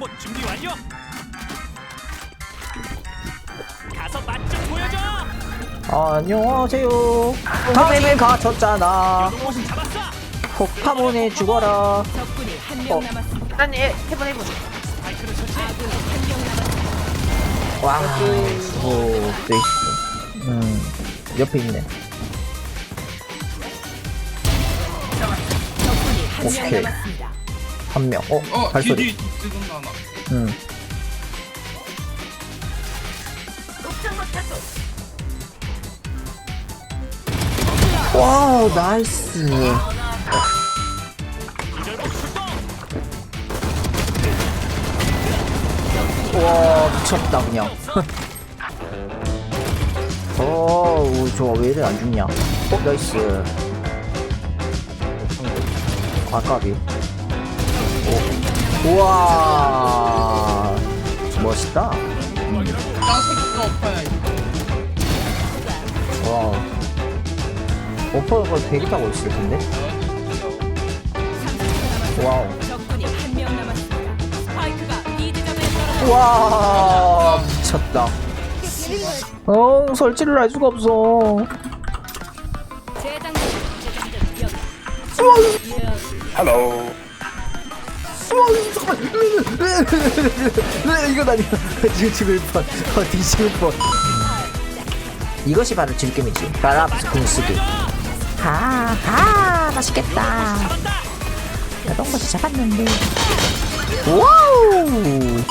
교동봇 준비 완료. 가서 맛 좀 보여줘. 안녕하세요. 타임을 갖췄잖아. 교동봇은 잡았어. 폭파문에 죽어라. 적군이 한 명 어. 남았습니다. 아니 해본 해본 스파이크를 설치. 아군이 한 명 남았습니다. 와, 뭐, 또 있어. 음, 옆에 있네. 적군이 한 명 오케이. 남았습니다. 한 명. 어, 어, 발소리. 뒤, 뒤, 지금 하나. 음. 와우, 나이스. 와, 미쳤다, 그냥. 어, 좋아. 왜 이래 안 죽냐? 어, 나이스. 아까비. 오. 우와. 멋있다. 와우. 오퍼가 되게 타고 있을 텐데? 와우. 적군이 한 명 남았습니다. 스파이크가 B 지점에 떨어져 와 미쳤다. 어 설치를 할 수가 없어. 재장전 재장전 여기. 이건 아니야. 지금 죽을 뻔. 어 뒤집을 뻔. 이것이 바로 질겜이지. 바랍스 궁수기. 하하 맛있겠다. 것이 잡았는데. 와우.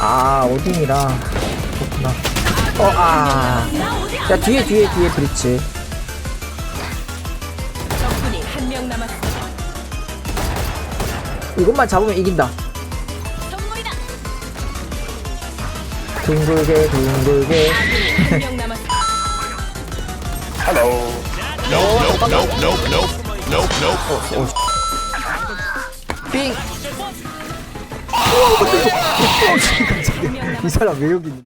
아 오딘이라. 그렇구나. 어 아. 야 뒤에 뒤에 뒤에 브리츠. 이것만 잡으면 이긴다. 둥글게 둥글게. 이 사람 왜 여기 있니?